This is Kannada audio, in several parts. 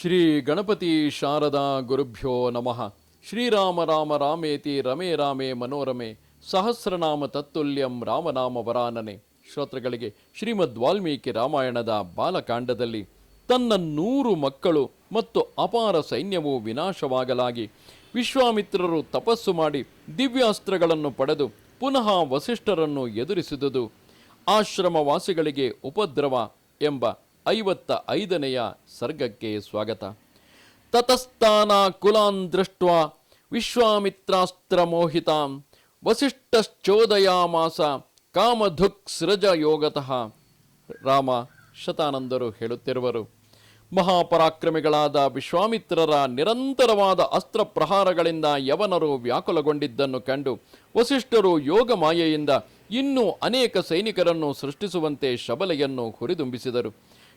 ಶ್ರೀ ಗಣಪತಿ ಶಾರದಾ ಗುರುಭ್ಯೋ ನಮಃ. ಶ್ರೀರಾಮ ರಾಮ ರಾಮೇತಿ ರಮೇ ರಾಮೇ ಮನೋರಮೆ. ಸಹಸ್ರನಾಮ ತತ್ತುಲ್ಯಂ ರಾಮನಾಮ ವರಾನನೆ. ಶ್ರೋತೃಗಳಿಗೆ ಶ್ರೀಮದ್ ವಾಲ್ಮೀಕಿ ರಾಮಾಯಣದ ಬಾಲಕಾಂಡದಲ್ಲಿ ತನ್ನ ನೂರು ಮಕ್ಕಳು ಮತ್ತು ಅಪಾರ ಸೈನ್ಯವು ವಿನಾಶವಾಗಲಾಗಿ ವಿಶ್ವಾಮಿತ್ರರು ತಪಸ್ಸು ಮಾಡಿ ದಿವ್ಯಾಸ್ತ್ರಗಳನ್ನು ಪಡೆದು ಪುನಃ ವಸಿಷ್ಠರನ್ನು ಎದುರಿಸಿದುದು. ಆಶ್ರಮವಾಸಿಗಳಿಗೆ ಉಪದ್ರವ ಎಂಬ ಐವತ್ತ ಐದನೆಯ ಸರ್ಗಕ್ಕೆ ಸ್ವಾಗತ. ತತಸ್ಥಾನ ಕುಲಾನ್ ದೃಷ್ಟ ವಿಶ್ವಾಮಿತ್ರಾಸ್ತ್ರ ಮೋಹಿತಾಂ ವಸಿಷ್ಠಶ್ಚೋದಯಾಮಾಸ ಕಾಮಧುಕ್ ಸೃಜ ಯೋಗತಃ ರಾಮ ಶತಾನಂದರು ಹೇಳುತ್ತಿರುವರು, ಮಹಾಪರಾಕ್ರಮಿಗಳಾದ ವಿಶ್ವಾಮಿತ್ರರ ನಿರಂತರವಾದ ಅಸ್ತ್ರ ಪ್ರಹಾರಗಳಿಂದ ಯವನರು ವ್ಯಾಕುಲಗೊಂಡಿದ್ದನ್ನು ಕಂಡು ವಸಿಷ್ಠರು ಯೋಗ ಮಾಯೆಯಿಂದ ಇನ್ನೂ ಅನೇಕ ಸೈನಿಕರನ್ನು ಸೃಷ್ಟಿಸುವಂತೆ ಶಬಲೆಯನ್ನು ಹುರಿದುಂಬಿಸಿದರು.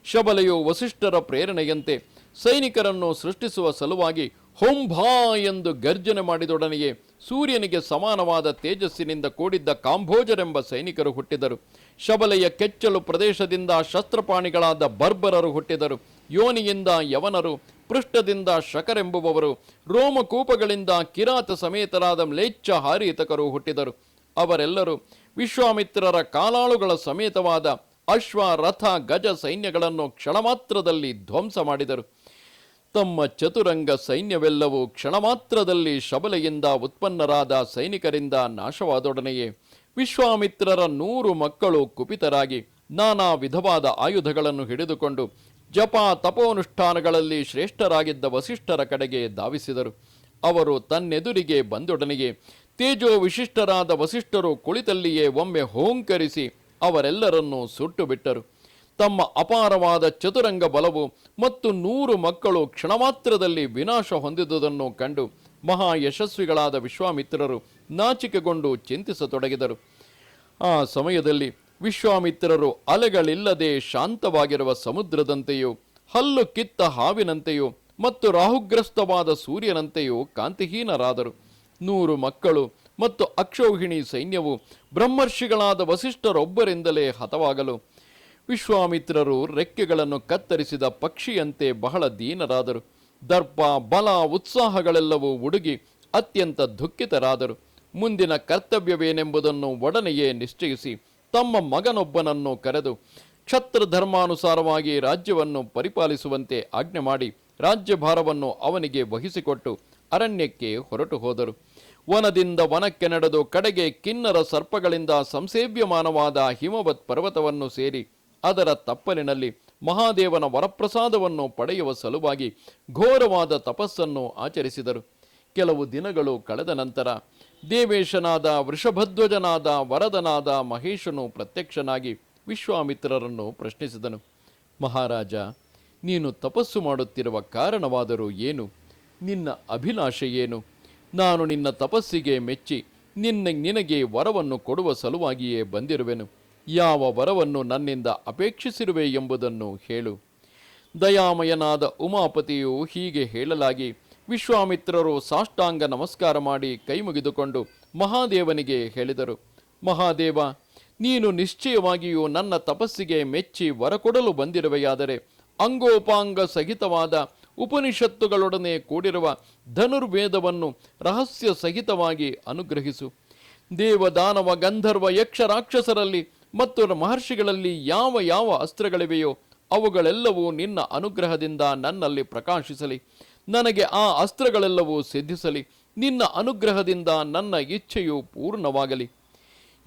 ಶಬಲೆಯು ವಸಿಷ್ಠರ ಪ್ರೇರಣೆಯಂತೆ ಸೈನಿಕರನ್ನು ಸೃಷ್ಟಿಸುವ ಸಲುವಾಗಿ ಹೊಂಭಾ ಎಂದು ಗರ್ಜನೆ ಮಾಡಿದೊಡನೆಯೇ ಸೂರ್ಯನಿಗೆ ಸಮಾನವಾದ ತೇಜಸ್ಸಿನಿಂದ ಕೂಡಿದ್ದ ಕಾಂಭೋಜರೆಂಬ ಸೈನಿಕರು ಹುಟ್ಟಿದರು. ಶಬಲೆಯ ಕೆಚ್ಚಲು ಪ್ರದೇಶದಿಂದ ಶಸ್ತ್ರಪಾಣಿಗಳಾದ ಬರ್ಬರರು ಹುಟ್ಟಿದರು. ಯೋನಿಯಿಂದ ಯವನರು, ಪೃಷ್ಠದಿಂದ ಶಕರೆಂಬುವವರು, ರೋಮಕೂಪಗಳಿಂದ ಕಿರಾತ ಸಮೇತರಾದ ಮ್ಲೇಚ್ಛ ಹಾರೀತಕರು ಹುಟ್ಟಿದರು. ಅವರೆಲ್ಲರೂ ವಿಶ್ವಾಮಿತ್ರರ ಕಾಲಾಳುಗಳ ಸಮೇತವಾದ ಅಶ್ವ ರಥ ಗಜ ಸೈನ್ಯಗಳನ್ನು ಕ್ಷಣಮಾತ್ರದಲ್ಲಿ ಧ್ವಂಸ ಮಾಡಿದರು. ತಮ್ಮ ಚತುರಂಗ ಸೈನ್ಯವೆಲ್ಲವೂ ಕ್ಷಣಮಾತ್ರದಲ್ಲಿ ಶಬಲೆಯಿಂದ ಉತ್ಪನ್ನರಾದ ಸೈನಿಕರಿಂದ ನಾಶವಾದೊಡನೆಯೇ. ವಿಶ್ವಾಮಿತ್ರರ ನೂರು ಮಕ್ಕಳು ಕುಪಿತರಾಗಿ ನಾನಾ ವಿಧವಾದ ಆಯುಧಗಳನ್ನು ಹಿಡಿದುಕೊಂಡು ಜಪ ತಪೋನುಷ್ಠಾನಗಳಲ್ಲಿ ಶ್ರೇಷ್ಠರಾಗಿದ್ದ ವಸಿಷ್ಠರ ಕಡೆಗೆ ಧಾವಿಸಿದರು. ಅವರು ತನ್ನೆದುರಿಗೆ ಬಂದೊಡನೆಗೆ ತೇಜೋ ವಿಶಿಷ್ಟರಾದ ವಸಿಷ್ಠರು ಕುಳಿತಲ್ಲಿಯೇ ಒಮ್ಮೆ ಹೋಂಕರಿಸಿ ಅವರೆಲ್ಲರನ್ನೂ ಸುಟ್ಟು ಬಿಟ್ಟರು ತಮ್ಮ ಅಪಾರವಾದ ಚತುರಂಗ ಬಲವು ಮತ್ತು ನೂರು ಮಕ್ಕಳು ಕ್ಷಣಮಾತ್ರದಲ್ಲಿ ವಿನಾಶ ಹೊಂದಿದುದನ್ನು ಕಂಡು ಮಹಾ ಯಶಸ್ವಿಗಳಾದ ವಿಶ್ವಾಮಿತ್ರರು ನಾಚಿಕೆಗೊಂಡು ಚಿಂತಿಸತೊಡಗಿದರು. ಆ ಸಮಯದಲ್ಲಿ ವಿಶ್ವಾಮಿತ್ರರು ಅಲೆಗಳಿಲ್ಲದೆ ಶಾಂತವಾಗಿರುವ ಸಮುದ್ರದಂತೆಯೂ, ಹಲ್ಲು ಕಿತ್ತ ಹಾವಿನಂತೆಯೂ ಮತ್ತು ರಾಹುಗ್ರಸ್ತವಾದ ಸೂರ್ಯನಂತೆಯೂ ಕಾಂತಿಹೀನರಾದರು. ನೂರು ಮಕ್ಕಳು ಮತ್ತು ಅಕ್ಷೌಹಿಣಿ ಸೈನ್ಯವು ಬ್ರಹ್ಮರ್ಷಿಗಳಾದ ವಸಿಷ್ಠರೊಬ್ಬರಿಂದಲೇ ಹತವಾಗಲು. ವಿಶ್ವಾಮಿತ್ರರು ರೆಕ್ಕೆಗಳನ್ನು ಕತ್ತರಿಸಿದ ಪಕ್ಷಿಯಂತೆ ಬಹಳ ದೀನರಾದರು. ದರ್ಪ, ಬಲ, ಉತ್ಸಾಹಗಳೆಲ್ಲವೂ ಉಡುಗಿ ಅತ್ಯಂತ ದುಃಖಿತರಾದರು. ಮುಂದಿನ ಕರ್ತವ್ಯವೇನೆಂಬುದನ್ನು ಒಡನೆಯೇ ನಿಶ್ಚಯಿಸಿ ತಮ್ಮ ಮಗನೊಬ್ಬನನ್ನು ಕರೆದು ಕ್ಷತ್ರ ಧರ್ಮಾನುಸಾರವಾಗಿ ರಾಜ್ಯವನ್ನು ಪರಿಪಾಲಿಸುವಂತೆ ಆಜ್ಞೆ ಮಾಡಿ ರಾಜ್ಯಭಾರವನ್ನು ಅವನಿಗೆ ವಹಿಸಿಕೊಟ್ಟು ಅರಣ್ಯಕ್ಕೆ ಹೊರಟು ಹೋದರು. ವನದಿಂದ ವನಕ್ಕೆ ನಡೆದು ಕಡೆಗೆ ಕಿನ್ನರ ಸರ್ಪಗಳಿಂದ ಸಂಸೇವ್ಯಮಾನವಾದ ಹಿಮವತ್ ಪರ್ವತವನ್ನು ಸೇರಿ ಅದರ ತಪ್ಪಲಿನಲ್ಲಿ ಮಹಾದೇವನ ವರಪ್ರಸಾದವನ್ನು ಪಡೆಯುವ ಸಲುವಾಗಿ ಘೋರವಾದ ತಪಸ್ಸನ್ನು ಆಚರಿಸಿದರು. ಕೆಲವು ದಿನಗಳು ಕಳೆದ ನಂತರ ದೇವೇಶನಾದ ವೃಷಭಧ್ವಜನಾದ ವರದನಾದ ಮಹೇಶನು ಪ್ರತ್ಯಕ್ಷನಾಗಿ ವಿಶ್ವಾಮಿತ್ರರನ್ನು ಪ್ರಶ್ನಿಸಿದನು. ಮಹಾರಾಜ, ನೀನು ತಪಸ್ಸು ಮಾಡುತ್ತಿರುವ ಕಾರಣವಾದರೂ ಏನು? ನಿನ್ನ ಅಭಿಲಾಷೆ ಏನು? ನಾನು ನಿನ್ನ ತಪಸ್ಸಿಗೆ ಮೆಚ್ಚಿ ನಿನ್ನ ನಿನಗೆ ವರವನ್ನು ಕೊಡುವ ಸಲುವಾಗಿಯೇ ಬಂದಿರುವೆನು. ಯಾವ ವರವನ್ನು ನನ್ನಿಂದ ಅಪೇಕ್ಷಿಸಿರುವೆ ಎಂಬುದನ್ನು ಹೇಳು. ದಯಾಮಯನಾದ ಉಮಾಪತಿಯು ಹೀಗೆ ಹೇಳಲಾಗಿ ವಿಶ್ವಾಮಿತ್ರರು ಸಾಷ್ಟಾಂಗ ನಮಸ್ಕಾರ ಮಾಡಿ ಕೈ ಮುಗಿದುಕೊಂಡು ಮಹಾದೇವನಿಗೆ ಹೇಳಿದರು. ಮಹಾದೇವ, ನೀನು ನಿಶ್ಚಯವಾಗಿಯೂ ನನ್ನ ತಪಸ್ಸಿಗೆ ಮೆಚ್ಚಿ ವರ ಕೊಡಲು ಬಂದಿರುವೆಯಾದರೆ ಅಂಗೋಪಾಂಗ ಸಹಿತವಾದ ಉಪನಿಷತ್ತುಗಳೊಡನೆ ಕೂಡಿರುವ ಧನುರ್ವೇದವನ್ನು ರಹಸ್ಯ ಸಹಿತವಾಗಿ ಅನುಗ್ರಹಿಸು. ದೇವದಾನವ ಗಂಧರ್ವ ಯಕ್ಷ ರಾಕ್ಷಸರಲ್ಲಿ ಮತ್ತು ಮಹರ್ಷಿಗಳಲ್ಲಿ ಯಾವ ಯಾವ ಅಸ್ತ್ರಗಳಿವೆಯೋ ಅವುಗಳೆಲ್ಲವೂ ನಿನ್ನ ಅನುಗ್ರಹದಿಂದ ನನ್ನಲ್ಲಿ ಪ್ರಕಾಶಿಸಲಿ. ನನಗೆ ಆ ಅಸ್ತ್ರಗಳೆಲ್ಲವೂ ಸಿದ್ಧಿಸಲಿ. ನಿನ್ನ ಅನುಗ್ರಹದಿಂದ ನನ್ನ ಇಚ್ಛೆಯು ಪೂರ್ಣವಾಗಲಿ.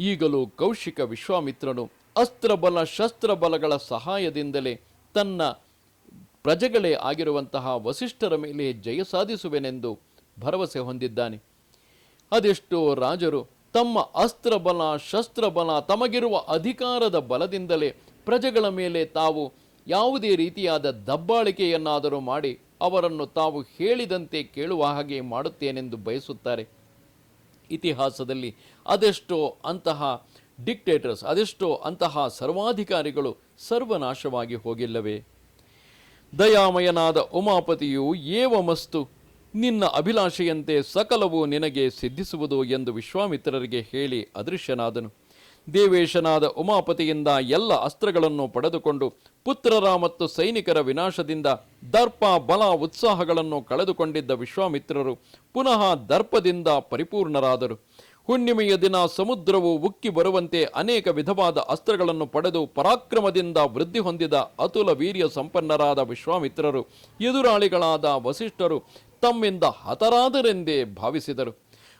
ಈಗಲೂ ಕೌಶಿಕ ವಿಶ್ವಾಮಿತ್ರನು ಅಸ್ತ್ರಬಲ ಶಸ್ತ್ರಬಲಗಳ ಸಹಾಯದಿಂದಲೇ ತನ್ನ ಪ್ರಜೆಗಳೇ ಆಗಿರುವಂತಹ ವಸಿಷ್ಠರ ಮೇಲೆ ಜಯ ಸಾಧಿಸುವೆನೆಂದು ಭರವಸೆ ಹೊಂದಿದ್ದಾನೆ. ಅದೆಷ್ಟೋ ರಾಜರು ತಮ್ಮ ಅಸ್ತ್ರಬಲ, ಶಸ್ತ್ರಬಲ ತಮಗಿರುವ ಅಧಿಕಾರದ ಬಲದಿಂದಲೇ ಪ್ರಜೆಗಳ ಮೇಲೆ ತಾವು ಯಾವುದೇ ರೀತಿಯಾದ ದಬ್ಬಾಳಿಕೆಯನ್ನಾದರೂ ಮಾಡಿ ಅವರನ್ನು ತಾವು ಹೇಳಿದಂತೆ ಕೇಳುವ ಹಾಗೆ ಮಾಡುತ್ತೇನೆಂದು ಬಯಸುತ್ತಾರೆ. ಇತಿಹಾಸದಲ್ಲಿ ಅದೆಷ್ಟೋ ಅಂತಹ ಡಿಕ್ಟೇಟರ್ಸ್, ಅದೆಷ್ಟೋ ಅಂತಹ ಸರ್ವಾಧಿಕಾರಿಗಳು ಸರ್ವನಾಶವಾಗಿ ಹೋಗಿಲ್ಲವೇ? ದಯಾಮಯನಾದ ಉಮಾಪತಿಯು, ಏವಮಸ್ತು, ನಿನ್ನ ಅಭಿಲಾಷೆಯಂತೆ ಸಕಲವು ನಿನಗೆ ಸಿದ್ಧಿಸುವುದು ಎಂದು ವಿಶ್ವಾಮಿತ್ರರಿಗೆ ಹೇಳಿ ಅದೃಶ್ಯನಾದನು. ದೇವೇಶನಾದ ಉಮಾಪತಿಯಿಂದ ಎಲ್ಲ ಅಸ್ತ್ರಗಳನ್ನು ಪಡೆದುಕೊಂಡು, ಪುತ್ರರ ಮತ್ತು ಸೈನಿಕರ ವಿನಾಶದಿಂದ ದರ್ಪ ಬಲ ಉತ್ಸಾಹಗಳನ್ನು ಕಳೆದುಕೊಂಡಿದ್ದ ವಿಶ್ವಾಮಿತ್ರರು ಪುನಃ ದರ್ಪದಿಂದ ಪರಿಪೂರ್ಣರಾದರು. ಹುಣ್ಣಿಮೆಯ ದಿನ ಸಮುದ್ರವು ಉಕ್ಕಿ ಬರುವಂತೆ ಅನೇಕ ವಿಧವಾದ ಅಸ್ತ್ರಗಳನ್ನು ಪಡೆದು ಪರಾಕ್ರಮದಿಂದ ವೃದ್ಧಿ ಹೊಂದಿದ ಅತುಲ ವೀರ್ಯ ಸಂಪನ್ನರಾದ ವಿಶ್ವಾಮಿತ್ರರು, ಎದುರಾಳಿಗಳಾದ ವಸಿಷ್ಠರು ತಮ್ಮಿಂದ ಹತರಾದರೆಂದೇ ಭಾವಿಸಿದರು.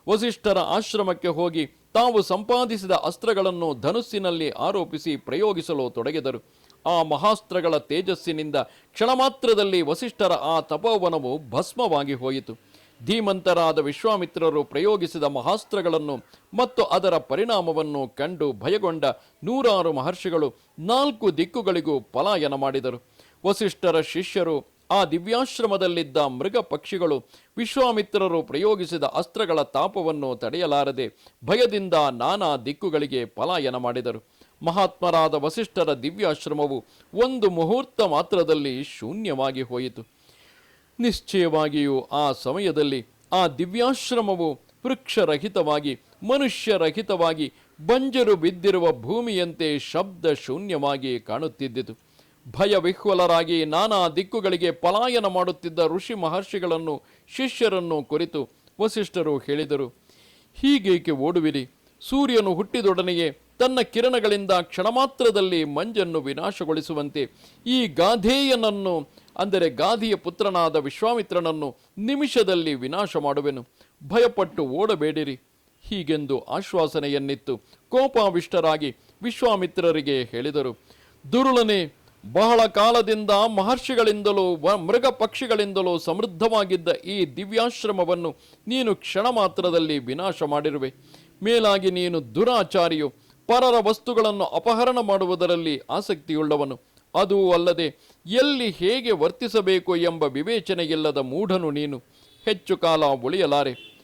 ವಸಿಷ್ಠರ ಆಶ್ರಮಕ್ಕೆ ಹೋಗಿ ತಾವು ಸಂಪಾದಿಸಿದ ಅಸ್ತ್ರಗಳನ್ನು ಧನುಸ್ಸಿನಲ್ಲಿ ಆರೋಪಿಸಿ ಪ್ರಯೋಗಿಸಲು ತೊಡಗಿದರು. ಆ ಮಹಾಸ್ತ್ರಗಳ ತೇಜಸ್ಸಿನಿಂದ ಕ್ಷಣಮಾತ್ರದಲ್ಲಿ ವಸಿಷ್ಠರ ಆ ತಪೋವನವು ಭಸ್ಮವಾಗಿ ಹೋಯಿತು. ಧೀಮಂತರಾದ ವಿಶ್ವಾಮಿತ್ರರು ಪ್ರಯೋಗಿಸಿದ ಮಹಾಸ್ತ್ರಗಳನ್ನು ಮತ್ತು ಅದರ ಪರಿಣಾಮವನ್ನು ಕಂಡು ಭಯಗೊಂಡ ನೂರಾರು ಮಹರ್ಷಿಗಳು ನಾಲ್ಕು ದಿಕ್ಕುಗಳಿಗೂ ಪಲಾಯನ ಮಾಡಿದರು. ವಸಿಷ್ಠರ ಶಿಷ್ಯರು, ಆ ದಿವ್ಯಾಶ್ರಮದಲ್ಲಿದ್ದ ಮೃಗ ಪಕ್ಷಿಗಳು ವಿಶ್ವಾಮಿತ್ರರು ಪ್ರಯೋಗಿಸಿದ ಅಸ್ತ್ರಗಳ ತಾಪವನ್ನು ತಡೆಯಲಾರದೆ ಭಯದಿಂದ ನಾನಾ ದಿಕ್ಕುಗಳಿಗೆ ಪಲಾಯನ ಮಾಡಿದರು. ಮಹಾತ್ಮರಾದ ವಸಿಷ್ಠರ ದಿವ್ಯಾಶ್ರಮವು ಒಂದು ಮುಹೂರ್ತ ಮಾತ್ರದಲ್ಲಿ ಶೂನ್ಯವಾಗಿ ಹೋಯಿತು. ನಿಶ್ಚಯವಾಗಿಯೂ ಆ ಸಮಯದಲ್ಲಿ ಆ ದಿವ್ಯಾಶ್ರಮವು ವೃಕ್ಷರಹಿತವಾಗಿ, ಮನುಷ್ಯರಹಿತವಾಗಿ, ಬಂಜರು ಬಿದ್ದಿರುವ ಭೂಮಿಯಂತೆ ಶಬ್ದ ಶೂನ್ಯವಾಗಿ ಕಾಣುತ್ತಿದ್ದಿತು. ಭಯವಿಹ್ವಲರಾಗಿ ನಾನಾ ದಿಕ್ಕುಗಳಿಗೆ ಪಲಾಯನ ಮಾಡುತ್ತಿದ್ದ ಋಷಿ ಮಹರ್ಷಿಗಳನ್ನು, ಶಿಷ್ಯರನ್ನು ಕುರಿತು ವಸಿಷ್ಠರು ಹೇಳಿದರು. ಹೀಗೇಕೆ ಓಡುವಿರಿ? ಸೂರ್ಯನು ಹುಟ್ಟಿದೊಡನೆಯೇ ತನ್ನ ಕಿರಣಗಳಿಂದ ಕ್ಷಣಮಾತ್ರದಲ್ಲಿ ಮಂಜನ್ನು ವಿನಾಶಗೊಳಿಸುವಂತೆ ಈ ಗಾಧೇಯನನ್ನು, ಅಂದರೆ ಗಾಧಿಯ ಪುತ್ರನಾದ ವಿಶ್ವಾಮಿತ್ರನನ್ನು ನಿಮಿಷದಲ್ಲಿ ವಿನಾಶ ಮಾಡುವೆನು. ಭಯಪಟ್ಟು ಓಡಬೇಡಿರಿ. ಹೀಗೆಂದು ಆಶ್ವಾಸನೆಯನ್ನಿತ್ತು. ಕೋಪಾವಿಷ್ಟರಾಗಿ ವಿಶ್ವಾಮಿತ್ರರಿಗೆ ಹೇಳಿದರು. ದುರುಳನೆ, ಬಹಳ ಕಾಲದಿಂದ ಮಹರ್ಷಿಗಳಿಂದಲೂ ಮೃಗ ಪಕ್ಷಿಗಳಿಂದಲೂ ಸಮೃದ್ಧವಾಗಿದ್ದ ಈ ದಿವ್ಯಾಶ್ರಮವನ್ನು ನೀನು ಕ್ಷಣ ಮಾತ್ರದಲ್ಲಿ ವಿನಾಶ ಮಾಡಿರುವೆ. ಮೇಲಾಗಿ ನೀನು ದುರಾಚಾರಿಯು ಪರರ ವಸ್ತುಗಳನ್ನು ಅಪಹರಣ ಮಾಡುವುದರಲ್ಲಿ ಆಸಕ್ತಿಯುಳ್ಳವನು. ಅದೂ ಅಲ್ಲದೆ ಎಲ್ಲಿ ಹೇಗೆ ವರ್ತಿಸಬೇಕು ಎಂಬ ವಿವೇಚನೆಯಿಲ್ಲದ ಮೂಢನು ನೀನು. ಹೆಚ್ಚು ಕಾಲ ಉಳಿಯಲಾರೆ.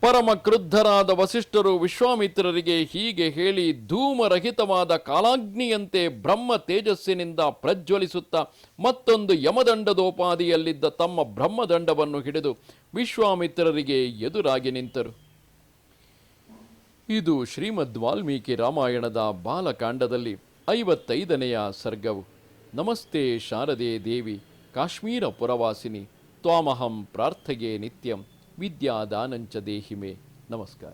ಪರಮ ಕ್ರುದ್ಧರಾದ ವಸಿಷ್ಠರು ವಿಶ್ವಾಮಿತ್ರರಿಗೆ ಹೀಗೆ ಹೇಳಿ ಧೂಮರಹಿತವಾದ ಕಾಲಾಗ್ನಿಯಂತೆ ಬ್ರಹ್ಮ ತೇಜಸ್ಸಿನಿಂದ ಪ್ರಜ್ವಲಿಸುತ್ತಾ ಮತ್ತೊಂದು ಯಮದಂಡದೋಪಾದಿಯಲ್ಲಿದ್ದ ತಮ್ಮ ಬ್ರಹ್ಮದಂಡವನ್ನು ಹಿಡಿದು ವಿಶ್ವಾಮಿತ್ರರಿಗೆ ಎದುರಾಗಿ ನಿಂತರು. ಇದು ಶ್ರೀಮದ್ ವಾಲ್ಮೀಕಿ ರಾಮಾಯಣದ ಬಾಲಕಾಂಡದಲ್ಲಿ ಐವತ್ತೈದನೆಯ ಸರ್ಗವು. ನಮಸ್ತೆ ಶಾರದೆ ದೇವಿ, ಕಾಶ್ಮೀರ ಪುರವಾಸಿನಿ, ತ್ವಾಮಹಂ ಪ್ರಾರ್ಥಗೆ ನಿತ್ಯಂ, ವಿದ್ಯಾದಾನಂಚ ದೇಹಿಮೆ. ನಮಸ್ಕಾರ.